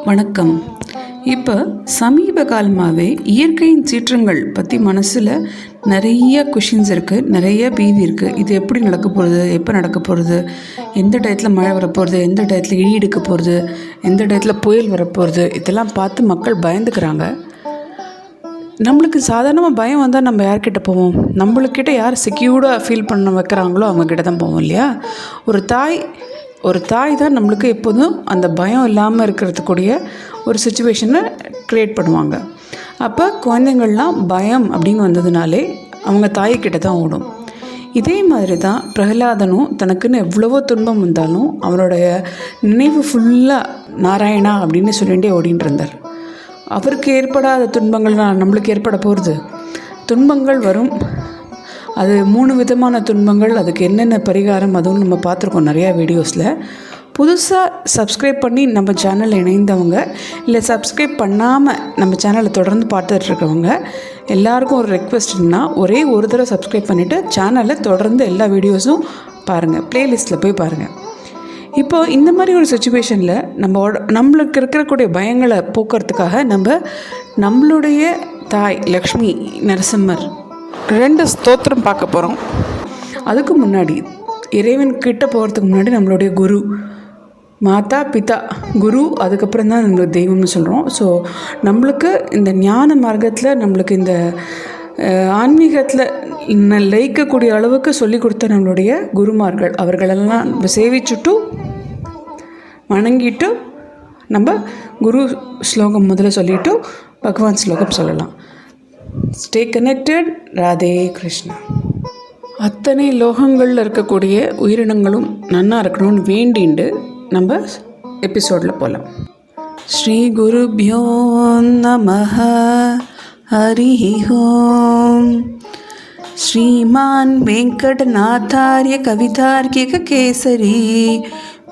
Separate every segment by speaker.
Speaker 1: வணக்கம். இப்போ சமீப காலமாகவே இயற்கையின் சீற்றங்கள் பற்றி மனசில் நிறைய கொஷின்ஸ் இருக்குது நிறைய பீதி இருக்குது இது எப்படி நடக்க போகிறது எப்போ நடக்க போகிறது எந்த டயத்தில் மழை வரப்போகிறது எந்த டயத்தில் இடி எடுக்க போகிறது எந்த டயத்தில் புயல் வரப்போகிறது இதெல்லாம் பார்த்து மக்கள் பயந்துக்கிறாங்க. நம்மளுக்கு சாதாரணமாக பயம் வந்தால் நம்ம யார்கிட்ட போவோம்? நம்மளுக்கிட்ட யார் செக்யூர்டாக ஃபீல் பண்ண வைக்கிறாங்களோ அவங்கக்கிட்ட தான் போவோம் இல்லையா? ஒரு தாய் ஒரு தாய் தான் நம்மளுக்கு எப்போதும் அந்த பயம் இல்லாமல் இருக்கிறதுக்கூடிய ஒரு சுச்சுவேஷனை க்ரியேட் பண்ணுவாங்க. அப்போ குழந்தைங்கள்லாம் பயம் அப்படின்னு வந்ததுனாலே அவங்க தாய்கிட்ட தான் ஓடும். இதே மாதிரி தான் பிரகலாதனும் தனக்குன்னு எவ்வளவோ துன்பம் வந்தாலும் அவனுடைய நினைவு ஃபுல்லாக நாராயணா அப்படின்னு சொல்லிகிட்டே ஓடின்னு இருந்தார். அவருக்கு ஏற்படாத துன்பங்கள்லாம் நம்மளுக்கு ஏற்பட போகிறது துன்பங்கள் வரும். அது மூணு விதமான துன்பங்கள் அதுக்கு என்னென்ன பரிகாரம் அதுவும் நம்ம பார்த்துருக்கோம் நிறையா வீடியோஸில். புதுசாக சப்ஸ்கிரைப் பண்ணி நம்ம சேனலில் இணைந்தவங்க இல்லை சப்ஸ்கிரைப் பண்ணாமல் நம்ம சேனலை தொடர்ந்து பார்த்துட்ருக்கவங்க எல்லாருக்கும் ஒரு ரெக்வெஸ்ட்னா ஒரே ஒரு தடவை சப்ஸ்கிரைப் பண்ணிவிட்டு சேனலை தொடர்ந்து எல்லா வீடியோஸும் பாருங்கள் ப்ளேலிஸ்ட்டில் போய் பாருங்கள் இப்போ இந்த மாதிரி ஒரு சுச்சுவேஷனில் நம்ம நம்மளுக்கு இருக்கக்கூடிய பயங்களை போக்குறதுக்காக நம்ம நம்மளுடைய தாய் லக்ஷ்மி நரசிம்மர் ரெண்டு ஸ்தோத்திரம் பார்க்க போகிறோம் அதுக்கு முன்னாடி இறைவன் கிட்ட போகிறதுக்கு முன்னாடி நம்மளுடைய குரு மாதா பிதா குரு அதுக்கப்புறம் தான் நம்மளுக்கு தெய்வம்னு சொல்கிறோம் ஸோ நம்மளுக்கு இந்த ஞான மார்க்கத்தில் நம்மளுக்கு இந்த ஆன்மீகத்தில் லயிக்கக்கூடிய அளவுக்கு சொல்லி கொடுத்த நம்மளுடைய குருமார்கள் அவர்களெல்லாம் நம்ம சேவிச்சுட்டு வணங்கிட்டு நம்ம குரு ஸ்லோகம் முதல்ல சொல்லிவிட்டு பகவான் ஸ்லோகம் சொல்லலாம். ஸ்டே கனெக்டட் ராதே கிருஷ்ணா அத்தனை லோகங்களில் இருக்கக்கூடிய உயிரினங்களும் நன்னா இருக்கணும்னு வேண்டிண்டு நம்ம எபிசோடில் போகலாம் ஸ்ரீ குருபியோ நம ஹரி ஓம் श्रीमान् वेङ्कटनाथार्य कवितार्किककेसरी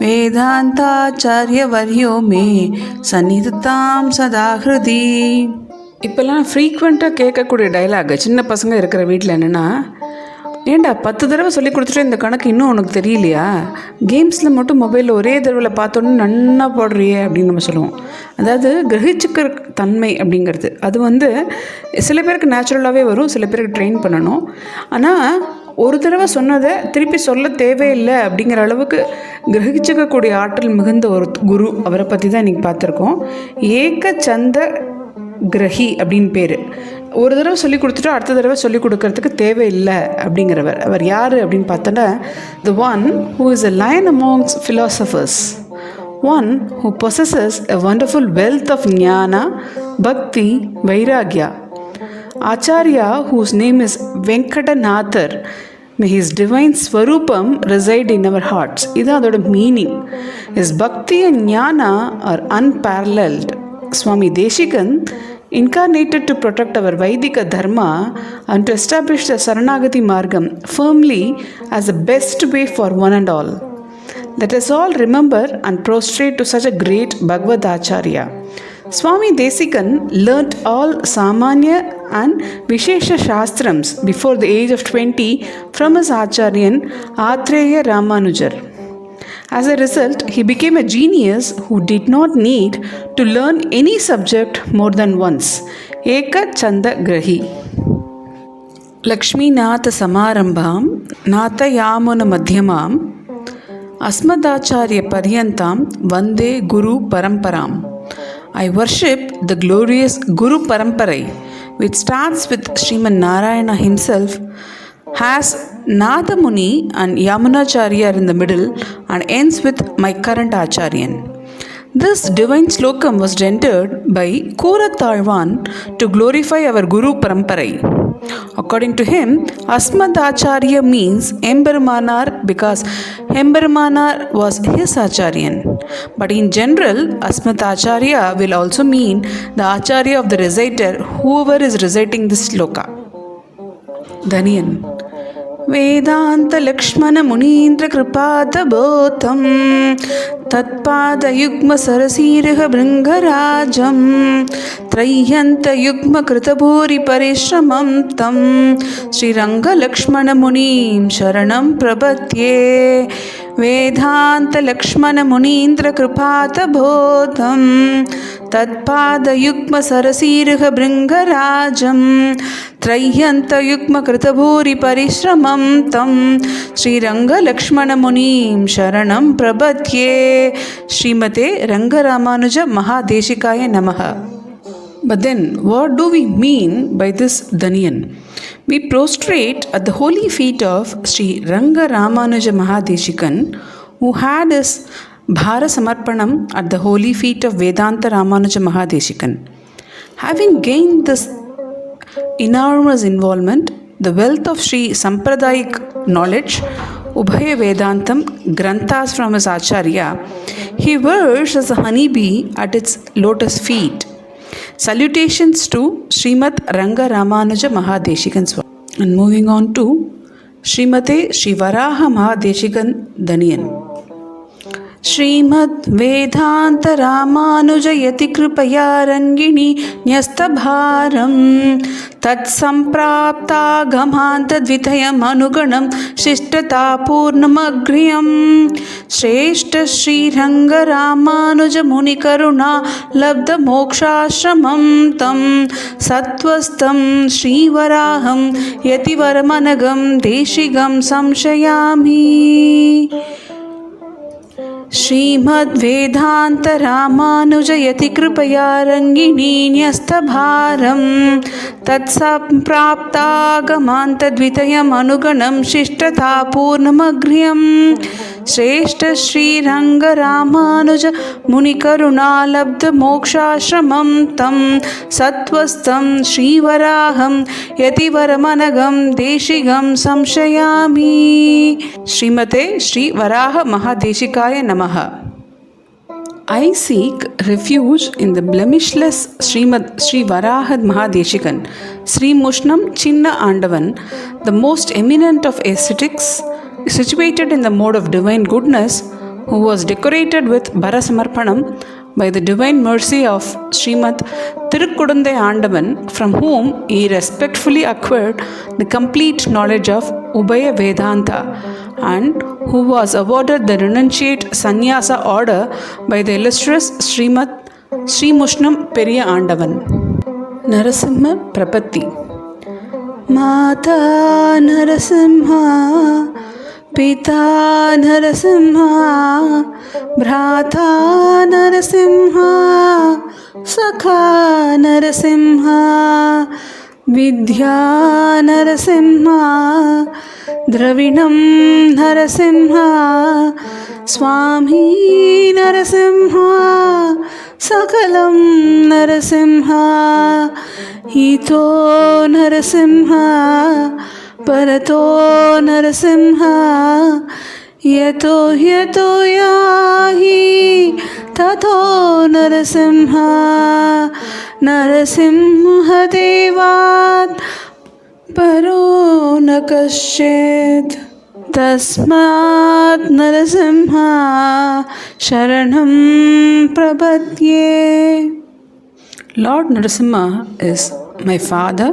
Speaker 1: वेदान्ताचार्यवर्यो मे सन्निधतां सदा हृदि இப்போல்லாம் ஃப்ரீக்வெண்ட்டாக கேட்கக்கூடிய டைலாக் சின்ன பசங்க இருக்கிற வீட்டில் என்னென்னா ஏன்டா பத்து தடவை சொல்லி கொடுத்துட்டு இந்த கணக்கு இன்னும் உனக்கு தெரியலையா? கேம்ஸில் மட்டும் மொபைலில் ஒரே தடவை பார்த்தோன்னே நன்னா போடுறியே அப்படின்னு நம்ம சொல்லுவோம். அதாவது கிரகிச்சுக்கிற தன்மை அப்படிங்கிறது. அது வந்து சில பேருக்கு நேச்சுரலாகவே வரும் சில பேருக்கு ட்ரெயின் பண்ணணும். ஆனால் ஒரு தடவை சொன்னதை திருப்பி சொல்ல தேவையில்லை அப்படிங்கிற அளவுக்கு கிரகிச்சுக்கக்கூடிய ஆற்றல் மிகுந்த ஒரு குரு அவரை பற்றி தான் இன்றைக்கி பார்த்துருக்கோம். ஏக சந்த கிரகி அப்படின்னு பேர் ஒரு தடவை சொல்லி கொடுத்துட்டு அடுத்த தடவை சொல்லி கொடுக்கறதுக்கு தேவையில்லை அப்படிங்கிறவர் அவர் யார் அப்படின்னு பார்த்தோன்னா the one who is a line amongst philosophers one who possesses a wonderful wealth of jnana bhakti vairagya acharya whose name is Venkatanathar his divine swaroopam reside in our hearts இது அதோட meaning is bhakti and jnana are unparalleled Swami Desikan incarnated to protect our Vaidika dharma and to establish the Saranagati Margam firmly as the best way for one and all. Let us all remember and prostrate to such a great Bhagavad Acharya. Swami Desikan learnt all Samanya and Vishesha Shastrams before the age of 20 from his Acharyan Atreya Ramanujar. As a result, he became a genius who did not need to learn any subject more than once. Eka Chanda Grahi. ಲಕ್ಷ್ಮೀನಾಥ ಸಮಾರಂಭಾಂ ನಾಥಯಾಮನ ಮಧ್ಯಮಾಂ ಅಸ್ಮದಾಚಾರ್ಯ ಪರ್ಯಂತಾಂ ವಂದೇ ಗುರು ಪರಂಪರಾಂ I worship the glorious guru paramparai which starts with Shriman Narayana himself has Nada Muni and Yamunacharya in the middle, and ends with my current Acharyan. This divine slokam was rendered by Koratalvan to glorify our Guru Paramparai. According to him, Asmad Acharya means Embermanar because Embermanar was his Acharyan. But in general, Asmat Acharya will also mean the Acharya of the reciter, whoever is reciting this sloka. Dhaniyan. Vedanta Lakshman मुनीन्द्र कृपादबोधं तत्पादयुग्म सरसीरः भृङ्गराजं त्रय्यन्तयुग्म कृतभूरि परिश्रमं तं श्रीरङ्गलक्ष्मणमुनिं शरणं प्रपद्ये वेदान्तलक्ष्मणमुनीन्द्रकृपातबोधं तत्पादयुग्मसरसीर्घभृङ्गराजं त्रय्यन्तयुग्मकृतभूरिपरिश्रमं तं श्रीरङ्गलक्ष्मणमुनीं शरणं प्रपद्ये श्रीमते रङ्गरामानुजमहादेशिकाय नमः But then, what do we mean by this Daniyan? We prostrate at the holy feet of Sri Ranga Ramanuja Mahadeshikan, who had his Bhara Samarpanam at the holy feet of Vedanta Ramanuja Mahadeshikan. Having gained this enormous involvement, the wealth of Sri Sampradayic knowledge, Ubhaya Vedantam, Granthas from his Acharya, he wears as a honeybee at its lotus feet. Salutations to Srimad Ranga Ramanuja Mahadeshikan Swami. And moving on to Srimate Shivaraha Mahadeshikan Daniyan. श्रीमद्वेदान्तरामानुजयति कृपया रङ्गिणी न्यस्तभारं तत्सम्प्राप्तागमान्तद्वितयमनुगणं शिष्टतापूर्णमग्र्यं। श्रेष्ठश्रीरङ्गरामानुजमुनिकरुणा लब्धमोक्षाश्रमं तं सत्त्वस्तं श्रीवराहं यतिवरमनगं देशिगं संशयामि श्रीमद्वेदान्तरामानुजयति कृपया रङ्गिणी न्यस्तभारं तत्सम्प्राप्तागमान्तद्वितयमनुगणं शिष्टतापूर्णमग्र्यं श्रेष्ठश्रीरङ्गरामानुज मुनिकरुणालब्धमोक्षाश्रमं तं सत्त्वस्तं श्रीवराहं यतिवरमनगं देशिगं संशयामि। श्रीमते श्रीवराह महादेशिकाय I seek refuge in the blemishless Srimad Sri Varahad Mahadeshikan, Sri Mushnam Chinna Andavan, the most eminent of ascetics, situated in the mode of divine goodness, who was decorated with Bharasamarpanam by the divine mercy of Srimad Tirukudunde Andaman, from whom he respectfully acquired the complete knowledge of Ubaya Vedanta and who was awarded the renunciate sannyasa order by the illustrious Srimad Sri Mushnam Periya Andavan. Narasimha Prapati Mata Narasimha పితా నరసింహ భ్రాతా నరసింహ సఖా నరసింహ విద్యా నరసింహ ద్రవిణం నరసింహ స్వామి నరసింహ సకలం నరసింహ ఈతో నరసింహ परतो नरसिंहा यतो ह्यतो याहि ततो नरसिंहा नरसिंहदेवात् परो न कश्चित् तस्मात् नरसिंहा शरणं प्रपद्ये। Lord Narasimha is my father,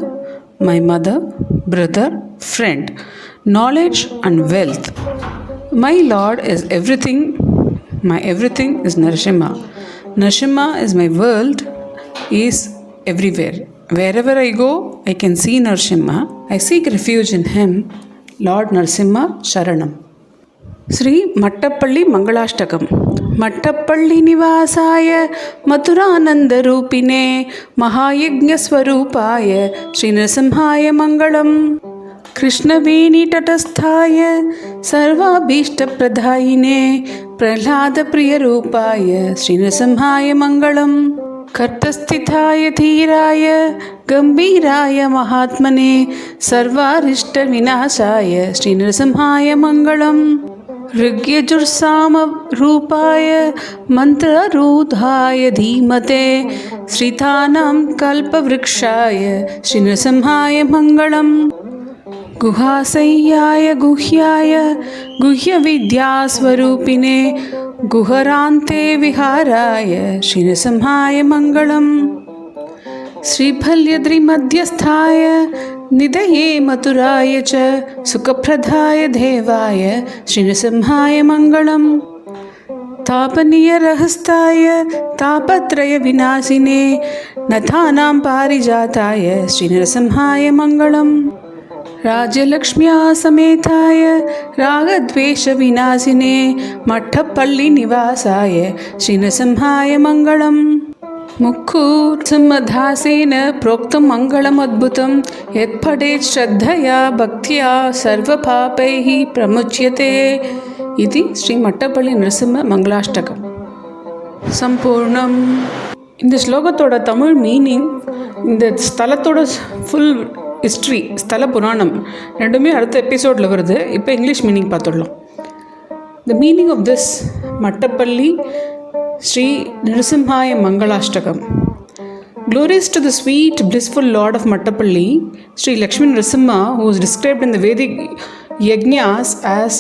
Speaker 1: my mother, brother, friend, knowledge, and wealth. My Lord is everything. My everything is Narasimha. Narasimha is my world, is everywhere. Wherever I go, I can see Narasimha. I seek refuge in Him. Lord Narasimha Sharanam. Sri Mattapalli Mangalashtakam Mattapalli ನಿವಾಸಾಯ ಮಥುರಾನಂದ ರೂಪಿಣೆ ಮಹಾಯಜ್ಞ ಸ್ವರೂಪಾಯ ಶ್ರೀ ನರಸಿಂಹಾಯ कृष्णवेणीतटस्थाय सर्वाभीष्टप्रदायिने प्रह्लादप्रियरूपाय श्रीनृसिंहाय मङ्गलम्। कर्तस्थिताय धीराय गम्भीराय महात्मने सर्वारिष्टविनाशाय श्रीनृसिंहाय मङ्गलम्। ऋग्यजुर्सामरूपाय मन्त्ररूधाय धीमते श्रितानां कल्पवृक्षाय श्रीनृसिंहाय मङ्गलम् गुहासह्याय गुह्याय गुह्यविद्यास्वरूपिणे गुहरान्ते विहाराय श्रीनृसिंहाय मङ्गलम्। श्रीफल्यद्रिमध्यस्थाय निधये मथुराय च सुखप्रदाय देवाय श्रीनृसिंहाय मङ्गलम्। तापनीयरहस्ताय तापत्रयविनाशिने नथानां पारिजाताय श्रीनरसिंहाय मङ्गलम् राजलक्ष्म्या समेताय रागद्वेषविनाशिने मठपल्लिनिवासाय श्रीनरसिंहाय मङ्गलम् मुक्खूर्सम्मधासेन प्रोक्तं मङ्गलमद्भुतं यत्पठेत् श्रद्धया भक्त्या सर्वपापैः प्रमुच्यते इति ஸ்ரீமட்டப்பள்ளி நரசிம்ம மங்களாஷ்டகம் சம்பூர்ணம் இந்த ஸ்லோகத்தோட தமிழ் மீனிங் இந்த ஸ்தலத்தோட ஃபுல் ஹிஸ்ட்ரி ஸ்தல புராணம் ரெண்டுமே அடுத்த எபிசோடில் வருது இப்போ இங்கிலீஷ் மீனிங் பார்த்துடலாம் the meaning of this Mattapalli Shri Nrusimhaya Mangalashtakam Glories to the sweet, blissful Lord of Mattapalli, Sri Lakshmi Narasimha, who is described in the Vedic Yajnas as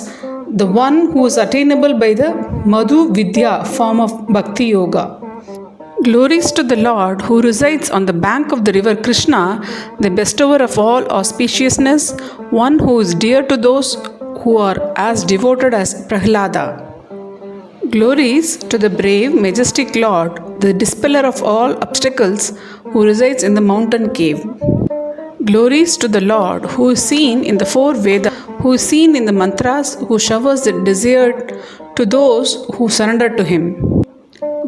Speaker 1: the one who is attainable by the Madhu Vidya form of Bhakti Yoga. Glories to the Lord who resides on the bank of the river Krishna, the bestower of all auspiciousness, one who is dear to those who are as devoted as Prahlada. Glories to the brave, majestic Lord, the dispeller of all obstacles, who resides in the mountain cave. Glories to the Lord, who is seen in the four Vedas, who is seen in the mantras, who showers the desired to those who surrender to him.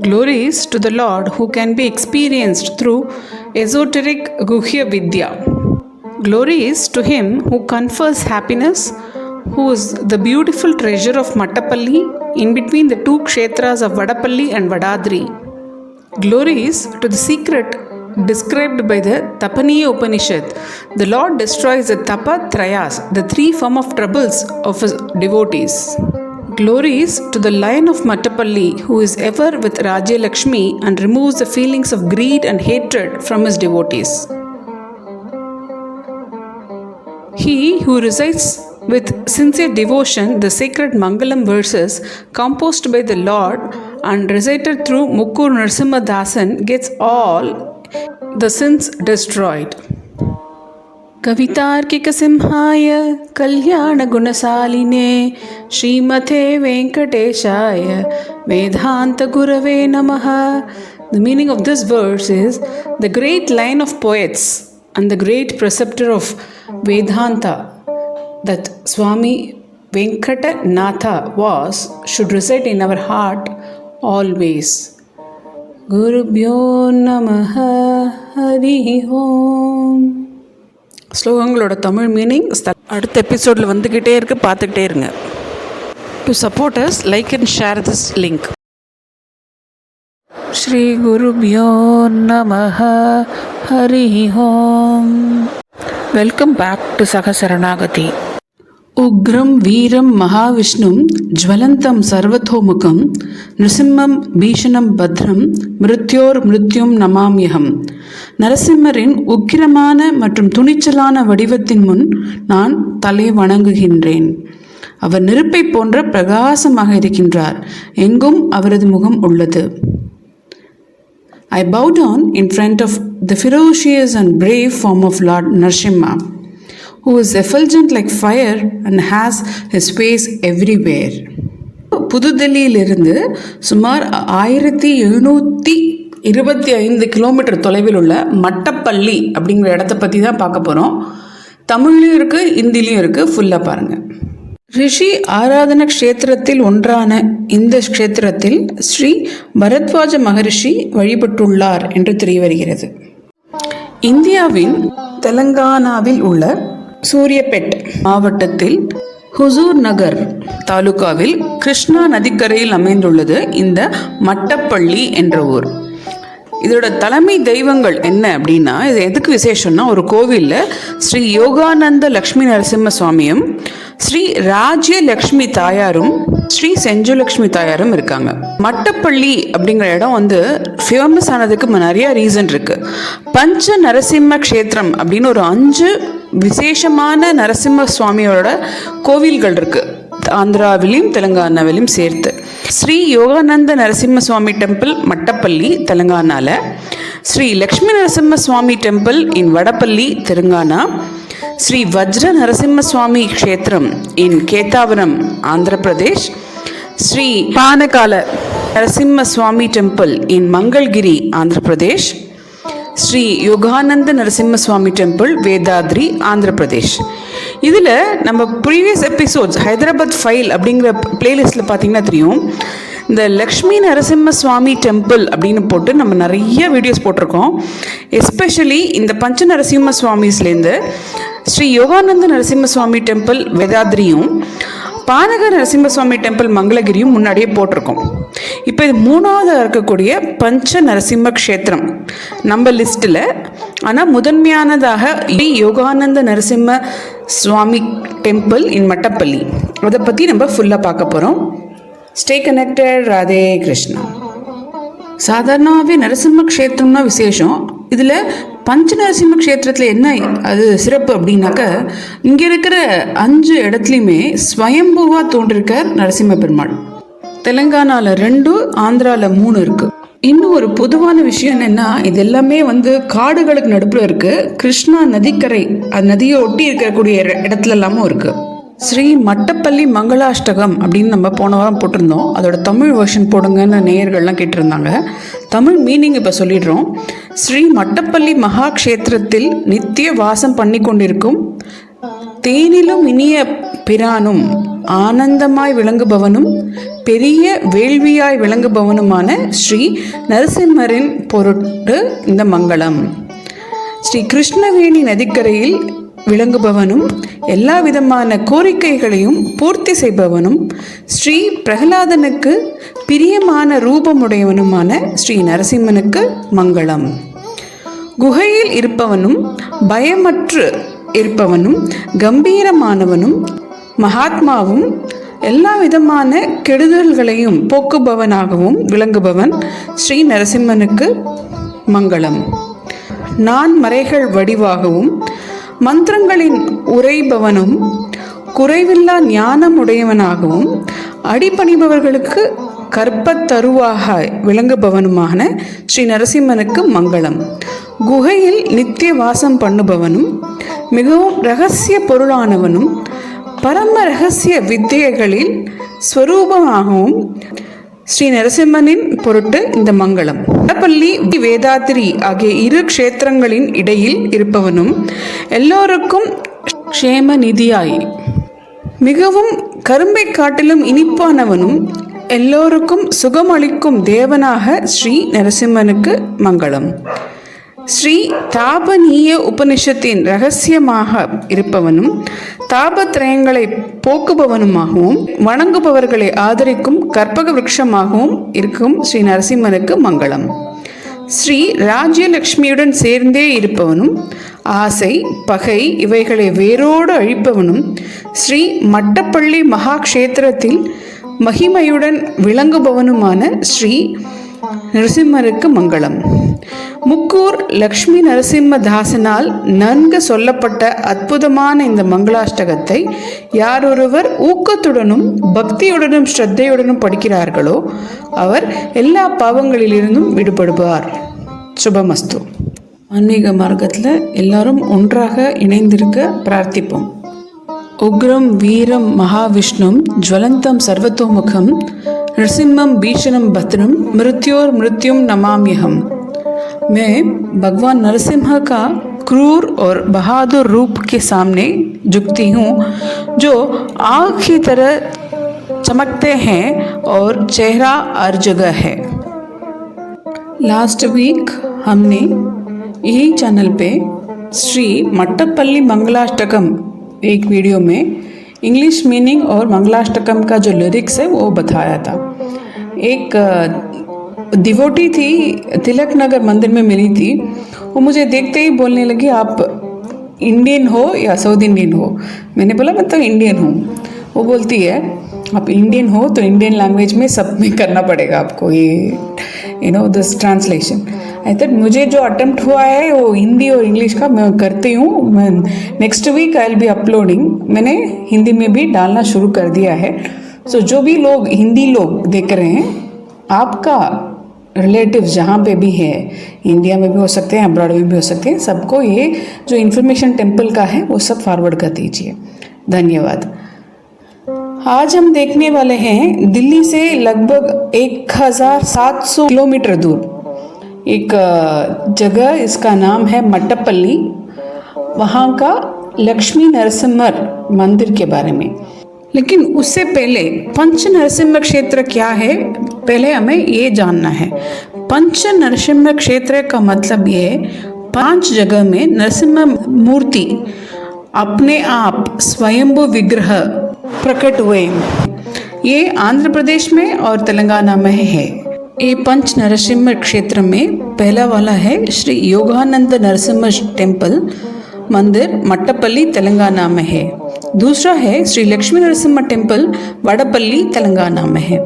Speaker 1: Glories to the Lord, who can be experienced through esoteric Guhya Vidya. Glories to him who confers happiness, who is the beautiful treasure of Mattapalli in between the two kshetras of Vadapalli and Vadadri. Glories to the secret described by the Tapaniya Upanishad. The Lord destroys the Tapa Trayas, the three form of troubles of his devotees. Glories to the Lion of Mattapalli, who is ever with Rajya Lakshmi and removes the feelings of greed and hatred from his devotees. He who recites with sincere devotion the sacred Mangalam verses composed by the Lord and recited through Mukkur Narasimha Dasan gets all the sins destroyed. कवितार्किक सिंहाय कल्याण गुणशालिने श्रीमते वेंकटेशाय, वेदांत गुरवे नमः। The meaning of this verse is the great line of poets and the great preceptor of Vedanta that Swami Venkatanatha was should reside in our heart always गुरुभ्यो नमः हरि ओम ஸ்லோகங்களோட தமிழ் மீனிங் அடுத்த எபிசோடில் வந்துக்கிட்டே இருக்கு. பார்த்துக்கிட்டே இருங்க. To support us like and share this link Sri குருபியோ நமஹ. ஹரி ஓம். வெல்கம் பேக் டு சகசரணாகதி உக்ரம் வீரம் மகாவிஷ்ணும் ஜ்வலந்தம் சர்வதோமுகம் நிருசிம்மம் பீஷணம் பத்ரம் மிருத்யோர் மிருத்யும் நமாமியகம் நரசிம்மரின் உக்கிரமான மற்றும் துணிச்சலான வடிவத்தின் முன் நான் தலை வணங்குகின்றேன். அவர் நெருப்பை போன்ற பிரகாசமாக இருக்கின்றார். எங்கும் அவரது முகம் உள்ளது. I bow down in front of the ferocious and brave form of lord Narasimha who is effulgent like fire and has his face everywhere. புதுதில்லியிலிருந்து சுமார் ஆயிரத்தி எழுநூற்றி இருபத்தி ஐந்து கிலோமீட்டர் தொலைவில் உள்ள மட்டப்பள்ளி அப்படிங்கிற இடத்த பற்றி தான் பார்க்க போகிறோம் தமிழ்லையும் இருக்குது ஹிந்திலையும் இருக்குது ஃபுல்லாக பாருங்கள் ரிஷி ஆராதன க்ஷேத்திரத்தில் ஒன்றான இந்த க்ஷேத்திரத்தில் ஸ்ரீ பரத்வாஜ மகரிஷி வழிபட்டுள்ளார் என்று தெரிய வருகிறது. இந்தியாவின் தெலங்கானாவில் உள்ள சூரியபெட் மாவட்டத்தில் ஹுசூர் நகர் தாலுகாவில் கிருஷ்ணா நதிக்கரையில் அமைந்துள்ளது இந்த மட்டப்பள்ளி என்ற ஊர். இதோட தலைமை தெய்வங்கள் என்ன அப்படின்னா இது எதுக்கு விசேஷம்னா ஒரு கோவிலில் ஸ்ரீ யோகானந்த லக்ஷ்மி நரசிம்ம சுவாமியும் ஸ்ரீ ராஜ்ய லக்ஷ்மி தாயாரும் ஸ்ரீ செஞ்சலக்ஷ்மி தாயாரும் இருக்காங்க. மட்டப்பள்ளி அப்படிங்கிற இடம் வந்து ஃபேமஸ் ஆனதுக்கு நிறைய ரீசன் இருக்கு. பஞ்ச நரசிம்ம க்ஷேத்திரம் அப்படின்னு ஒரு அஞ்சு விசேஷமான நரசிம்ம சுவாமியோட கோவில்கள் இருக்குது ஆந்திராவிலையும் தெலுங்கானாவிலையும் சேர்த்து ஸ்ரீ யோகானந்த நரசிம்ம சுவாமி டெம்பிள் மட்டப்பள்ளி தெலுங்கானாவில் Shri Lakshmi Narasimha Swami temple in Vadapalli Telangana Shri Vajra Narasimha Swami kshetram in Ketavaram Andhra Pradesh Shri Panakala Narasimha Swami temple in Mangalagiri Andhra Pradesh Shri Yogananda Narasimha Swami temple Vedadri Andhra Pradesh. இதில் நம்ம previous episodes Hyderabad file அப்படிங்கிற பிளேலிஸ்ட்டில் பார்த்தீங்கன்னா தெரியும். இந்த லக்ஷ்மி நரசிம்ம சுவாமி temple அப்படின்னு போட்டு நம்ம நிறைய வீடியோஸ் போட்டிருக்கோம். எஸ்பெஷலி இந்த பஞ்ச நரசிம்ம சுவாமிஸ்லேருந்து ஸ்ரீ யோகானந்த நரசிம்ம சுவாமி டெம்பிள் வேதாத்ரியும் பானக நரசிம்மசுவாமி டெம்பிள் மங்களகிரியும் முன்னாடியே போட்டிருக்கோம். இப்போ இது மூணாவது இருக்கக்கூடிய பஞ்ச நரசிம்ம க்ஷேத்திரம். நம்ம லிஸ்ட்டில் ஆனால் முதன்மையானதாக யோகானந்த நரசிம்ம சுவாமி டெம்பிள் இன் மட்டப்பள்ளி. அதை பற்றி நம்ம ஃபுல்லாக பார்க்க போகிறோம் ஸ்டே கனெக்டட் ராதே கிருஷ்ணா. சாதாரணமாகவே நரசிம்ம க்ஷேத்திரம்னா விசேஷம். இதில் பஞ்ச நரசிம்ம க்ஷேத்திரத்தில் என்ன அது சிறப்பு அப்படின்னாக்க இங்கே இருக்கிற அஞ்சு இடத்துலையுமே ஸ்வயம்பூவாக தோன்றிருக்கார் நரசிம்ம பெருமாள். தெலுங்கானாவில் ரெண்டு ஆந்திராவில் மூணு இருக்குது இன்னும் ஒரு பொதுவான விஷயம் என்னென்னா இது எல்லாமே வந்து காடுகளுக்கு நடுப்புல இருக்குது கிருஷ்ணா நதிக்கரை அது நதியை ஒட்டி இருக்கக்கூடிய இடத்துல எல்லாமும் இருக்குது ஸ்ரீ மட்டப்பள்ளி மங்களாஷ்டகம் அப்படின்னு நம்ம போன வாரம் போட்டிருந்தோம். அதோட தமிழ் வெர்ஷன் போடுங்கன்னு நேயர்கள்லாம் கேட்டிருந்தாங்க. தமிழ் மீனிங் இப்போ சொல்லிடுறோம். ஸ்ரீ மட்டப்பள்ளி மகா க்ஷேத்திரத்தில் நித்திய வாசம் பண்ணி கொண்டிருக்கும் தேனிலும் இனிய பிரானும் ஆனந்தமாய் விளங்குபவனும் பெரிய வேள்வியாய் விளங்குபவனுமான ஸ்ரீ நரசிம்மரின் பொருட்டு இந்த மங்களம். ஸ்ரீ கிருஷ்ணவேணி நதிக்கரையில் விளங்குபவனும் எல்லா விதமான கோரிக்கைகளையும் பூர்த்தி செய்பவனும் ஸ்ரீ பிரகலாதனுக்கு பிரியமான ரூபமுடையவனுமான ஸ்ரீ நரசிம்மனுக்கு மங்களம். குகையில் இருப்பவனும் பயமற்று இருப்பவனும் கம்பீரமானவனும் மகாத்மாவும் எல்லா விதமான கெடுதல்களையும் போக்குபவனாகவும் விளங்குபவன் ஸ்ரீ நரசிம்மனுக்கு மங்களம். நான் மறைகள் வடிவாகவும் மந்திரங்களின் உரைபவனும் குறைவில்லா ஞானமுடையவனாகவும் அடிபணிபவர்களுக்கு கற்பத்தருவாக விளங்குபவனுமான ஸ்ரீ நரசிம்மனுக்கு மங்களம். குகையில் நித்திய வாசம் பண்ணுபவனும் மிகவும் ரகசிய பொருளானவனும் பரம ரகசிய வித்தியைகளில் ஸ்வரூபமாகவும் ஸ்ரீ நரசிம்மனின் பொருட்டு இந்த மங்களம். வடபள்ளி வேதாத்திரி ஆகிய இரு க்ஷேத்திரங்களின் இடையில் இருப்பவனும் எல்லோருக்கும் க்ஷேம நிதியாய். மிகவும் கரும்பை காட்டிலும் இனிப்பானவனும் எல்லோருக்கும் சுகமளிக்கும் தேவனாக ஸ்ரீ நரசிம்மனுக்கு மங்களம். ஸ்ரீ தாபனீய உபனிஷத்தின் ரகசியமாக இருப்பவனும் தாபத்ரயங்களை போக்குபவனுமாகவும் வணங்குபவர்களை ஆதரிக்கும் கற்பக விருட்சமாகவும் இருக்கும் ஸ்ரீ நரசிம்மனுக்கு மங்களம். ஸ்ரீ ராஜ்யலக்ஷ்மியுடன் சேர்ந்தே இருப்பவனும் ஆசை பகை இவைகளை வேரோடு அழிப்பவனும் ஸ்ரீ மட்டப்பள்ளி மகா க்ஷேத்திரத்தில் மகிமையுடன் விளங்குபவனுமான ஸ்ரீ நரசிம்மருக்கு மங்களம். முக்கூர் லக்ஷ்மி நரசிம்மதாசனால் நன்கு சொல்லப்பட்ட அற்புதமான இந்த மங்களாஷ்டகத்தை யாரொருவர் ஊக்கத்துடனும் பக்தியுடனும் ஸ்ரத்தையுடனும் படிக்கிறார்களோ அவர் எல்லா பாவங்களிலிருந்தும் விடுபடுவார். சுபமஸ்து. ஆன்மீக மார்க்கத்தில் எல்லாரும் ஒன்றாக இணைந்திருக்க பிரார்த்திப்போம். உக்ரம் வீரம் மகாவிஷ்ணும் ஜுவலந்தம் சர்வத்தோமுகம் नृसिम्हम भीषणम भद्रम मृत्योर मृत्युम नमाम्यहम। मैं भगवान नरसिम्ह का क्रूर और बहादुर रूप के सामने झुकती हूँ, जो आग की तरह चमकते हैं और चेहरा हर जगह है। लास्ट वीक हमने यही चैनल पे श्री मट्टपल्ली मंगलाष्टकम एक वीडियो में इंग्लिश मीनिंग और मंगलाष्टकम का जो लिरिक्स है, वो बताया था। एक डिवोटी थी, तिलक नगर मंदिर में मिली थी। वो मुझे देखते ही बोलने लगी, आप इंडियन हो या साउथ इंडियन हो? मैंने बोला, मैं तो इंडियन हूँ। वो बोलती है, आप इंडियन हो तो इंडियन लैंग्वेज में सब में करना पड़ेगा आपको ये। You know this translation I thought मुझे जो अटेम्प्ट हुआ है वो हिंदी और इंग्लिश का मैं करती हूँ। Next week I will be uploading मैंने हिंदी में भी डालना शुरू कर दिया है। सो so, जो भी लोग हिंदी लोग देख रहे हैं आपका रिलेटिव जहाँ पे भी है इंडिया में भी हो सकते हैं अब्रॉड में भी हो सकते हैं सबको ये जो इन्फॉर्मेशन टेंपल का है वो सब फॉरवर्ड कर दीजिए। धन्यवाद। आज हम देखने वाले हैं दिल्ली से लगभग 1700 किलोमीटर दूर। एक जगह, इसका नाम है मट्टपल्ली। वहाँ का लक्ष्मी नरसिम्हर मंदिर के बारे में। लेकिन उससे पहले पंच नरसिम्हा क्षेत्र क्या है, पहले हमें ये जानना है। पंच नरसिम्हा क्षेत्र का मतलब ये है, पाँच जगह में नरसिम्हा मूर्ति अपने आप स्वयंभू विग्रह प्रकट हुए। ये आंध्र प्रदेश में और तेलंगाना में है। ये पंच नरसिम्हा क्षेत्र में पहला वाला है श्री योगानंद नरसिम्हा टेंपल मंदिर, मट्टपल्ली, तेलंगाना में है। दूसरा है श्री लक्ष्मी नरसिम्हा टेंपल वड़पल्ली, तेलंगाना में है।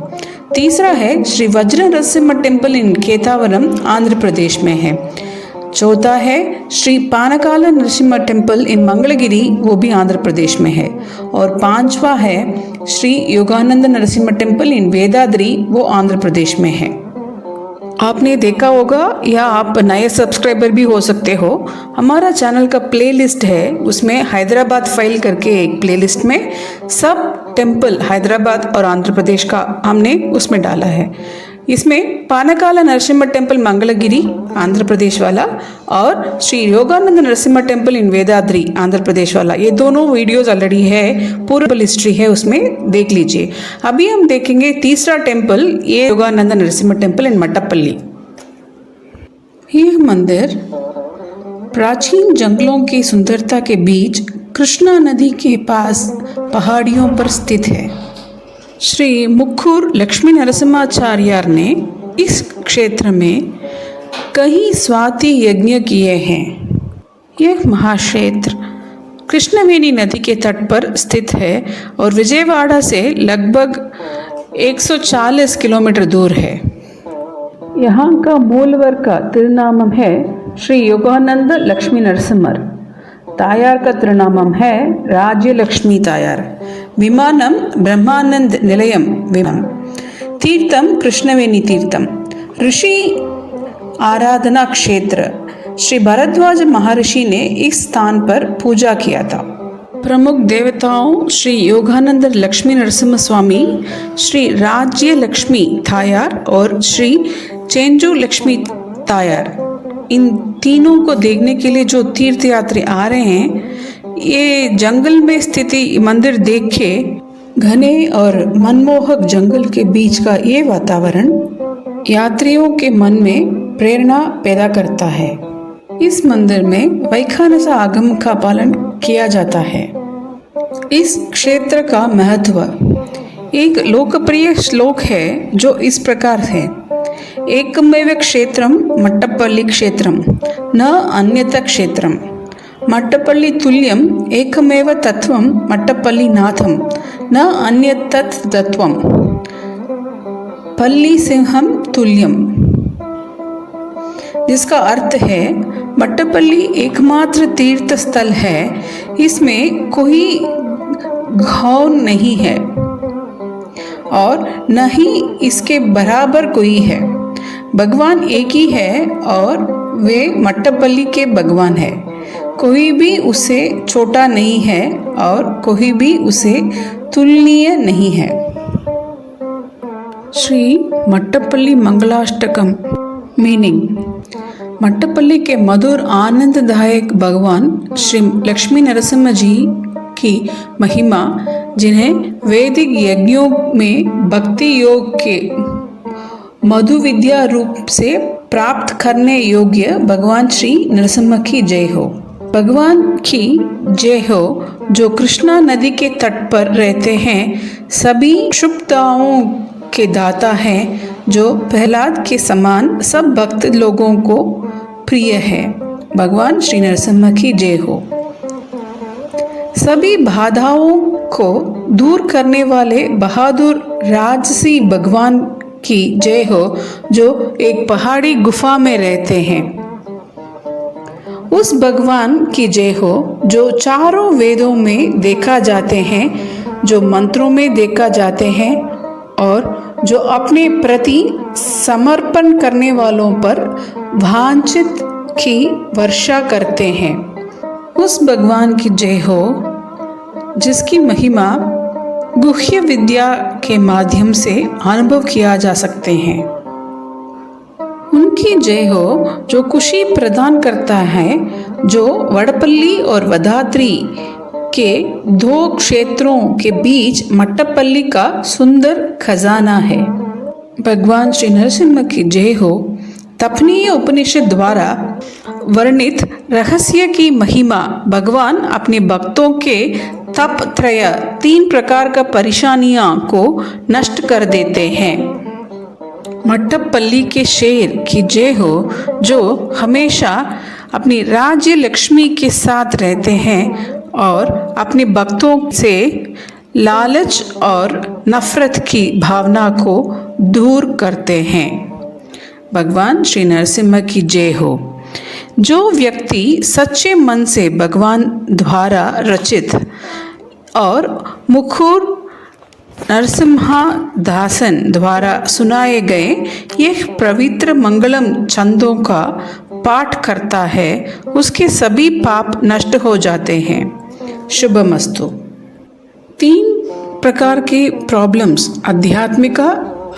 Speaker 1: तीसरा है श्री वज्र नरसिम्हा टेंपल इन केतावरम आंध्र प्रदेश में है। चौथा है, श्री पानकाला नरसिम्हा टेंपल इन मंगलगिरी, वो भी आंध्र प्रदेश में है। और पांचवा है, श्री योगानंद नरसिम्हा टेंपल इन वेदाद्री, वो आंध्र प्रदेश में है। आपने देखा होगा, या आप नए सब्सक्राइबर भी हो सकते हो, हमारा चैनल का प्लेलिस्ट है, उसमें हैदराबाद फ़ाइल करके एक प्लेलिस्ट में सब टेंपल हैदराबाद और आंध्र प्रदेश का हमने उसमें डाला है। इसमें पानकाला नरसिम्हा टेंपल मंगलगिरी, आंध्र प्रदेश वाला और श्री योगानंद नरसिम्हा टेंपल इन वेदाद्री, आंध्र प्रदेश वाला। ये दोनों वीडियोस ऑलरेडी है, पूर्व हिस्ट्री है, उसमें देख लीजिए। अभी हम देखेंगे तीसरा टेंपल ये योगानंद नरसिम्हा टेंपल इन मट्टपल्ली यह मंदिर प्राचीन जंगलों की सुंदरता के बीच कृष्णा नदी के पास पहाड़ियों पर स्थित है। श्री मुखुर लक्ष्मी नरसिम्हाचार्यार ने इस क्षेत्र में कई स्वाति यज्ञ किए हैं। यह महाक्षेत्र कृष्णवेणी नदी के तट पर स्थित है और विजयवाड़ा से लगभग 140 किलोमीटर दूर है। यहाँ का मूलवर का तिरनाम है श्री योगानंद लक्ष्मी नरसिम्हर தாயார் का திருநாமம் है ராஜ்யலக்ஷ்மி தாயார் விமானம் பிரம்மானந்த் நிலையம் விமானம் तीर्थम कृष्णवेणी तीर्थम ऋषि आराधना क्षेत्र श्री भरद्वाज महर्षि ने इस स्थान पर पूजा किया था प्रमुख देवताओं श्री योगानंद लक्ष्मी नरसिम्हा स्वामी श्री राज्य लक्ष्मी तायार और श्री चेंजू लक्ष्मी तायार इन तीनों को देखने के लिए जो तीर्थ यात्री आ रहे हैं, ये जंगल में स्थिति मंदिर देख के घने और मनमोहक जंगल के बीच का ये वातावरण यात्रियों के मन में प्रेरणा पैदा करता है। इस मंदिर में वैखानस आगम का पालन किया जाता है। इस क्षेत्र का महत्व एक लोकप्रिय श्लोक है जो इस प्रकार है। एकमेव क्षेत्रम मट्टपल्ली क्षेत्रम न अन्यत क्षेत्रम मट्टपल्ली तुल्यम एकमेव तत्वम मट्टपल्ली नाथम न अन्यत तत्वम पल्ली सिंहम तुल्यम जिसका अर्थ है, मट्टपल्ली एकमात्र तीर्थ स्थल है, इसमें कोई घाव नहीं है, और न ही इसके बराबर कोई है। भगवान एक ही है और वे मट्टपल्ली के भगवान है। कोई भी उसे छोटा नहीं है और कोई भी उसे तुलनीय नहीं है। श्री मट्टपल्ली मंगलाष्टकम। मीनिंग मट्टपल्ली के मधुर, आनंददायक भगवान श्री लक्ष्मी नरसिम्हा जी की महिमा, जिन्हें वैदिक यज्ञों में भक्ति योग के मधु विद्या रूप से प्राप्त करने योग्य भगवान श्री नरसिम्हा की जय हो। भगवान की जय हो, जो कृष्णा नदी के तट पर रहते हैं, सभी शुभताओं के दाता हैं, जो प्रहलाद के समान सब भक्त लोगों को प्रिय है। भगवान श्री नरसिम्हा की जय हो। सभी बाधाओं को दूर करने वाले बहादुर राजसी भगवान की जय हो, जो एक पहाड़ी गुफा में रहते हैं। उस भगवान की जय हो, जो चारों वेदों में देखा जाते हैं, जो मंत्रों में देखा जाते हैं, और जो अपने प्रति समर्पण करने वालों पर वांछित की वर्षा करते हैं। उस भगवान की जय हो, जिसकी महिमा गुह्य विद्या के माध्यम से अनुभव किया जा सकते हैं। उनकी जय हो, जो खुशी प्रदान करता है, जो वड़पल्ली और वदात्री के दो क्षेत्रों के बीच मट्टपल्ली का सुंदर खजाना है। भगवान श्री नरसिम्हा की जय हो, तपनीय उपनिषद द्वारा वर्णित रहस्य की महिमा भगवान अपने भक्तों के तप त्रय तीन प्रकार का परेशानियाँ को नष्ट कर देते हैं। मट्टपल्ली के शेर की जय हो, जो हमेशा अपनी राज्य लक्ष्मी के साथ रहते हैं और अपने भक्तों से लालच और नफरत की भावना को दूर करते हैं। भगवान श्री नरसिम्हा की जय हो। जो व्यक्ति सच्चे मन से भगवान द्वारा रचित और मुखुर नरसिम्हा दासन द्वारा सुनाए गए यह पवित्र मंगलम छंदों का पाठ करता है, उसके सभी पाप नष्ट हो जाते हैं। शुभमस्तु। तीन प्रकार के प्रॉब्लम्स आध्यात्मिका,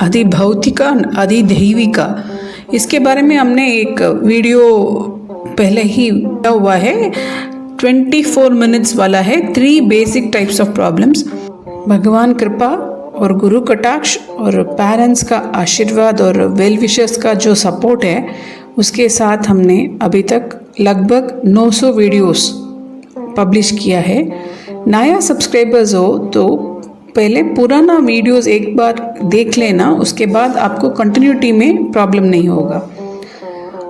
Speaker 1: अधिभौतिका, अधिदैविका। इसके बारे में हमने एक वीडियो पहले ही हुआ है। 24 मिनट्स वाला है। Three basic types of problems भगवान कृपा और गुरु कटाक्ष और पेरेंट्स का आशीर्वाद और वेल विशर्स का जो सपोर्ट है, उसके साथ हमने अभी तक लगभग 900 वीडियोस पब्लिश किया है। नया सब्सक्राइबर्स हो तो पहले पुराना वीडियोस एक बार देख लेना उसके बाद आपको कंटिन्यूटी में प्रॉब्लम नहीं होगा।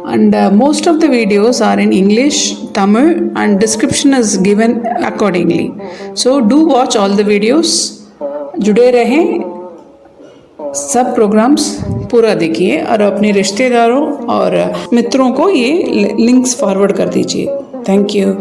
Speaker 1: Uh, most of the videos are in english tamil and description is given accordingly. So do watch all the videos. जुड़े रहें। सब प्रोग्राम्स पूरा देखिए और अपने रिश्तेदारों और मित्रों को ये लिंक्स फॉरवर्ड कर दीजिए। Thank you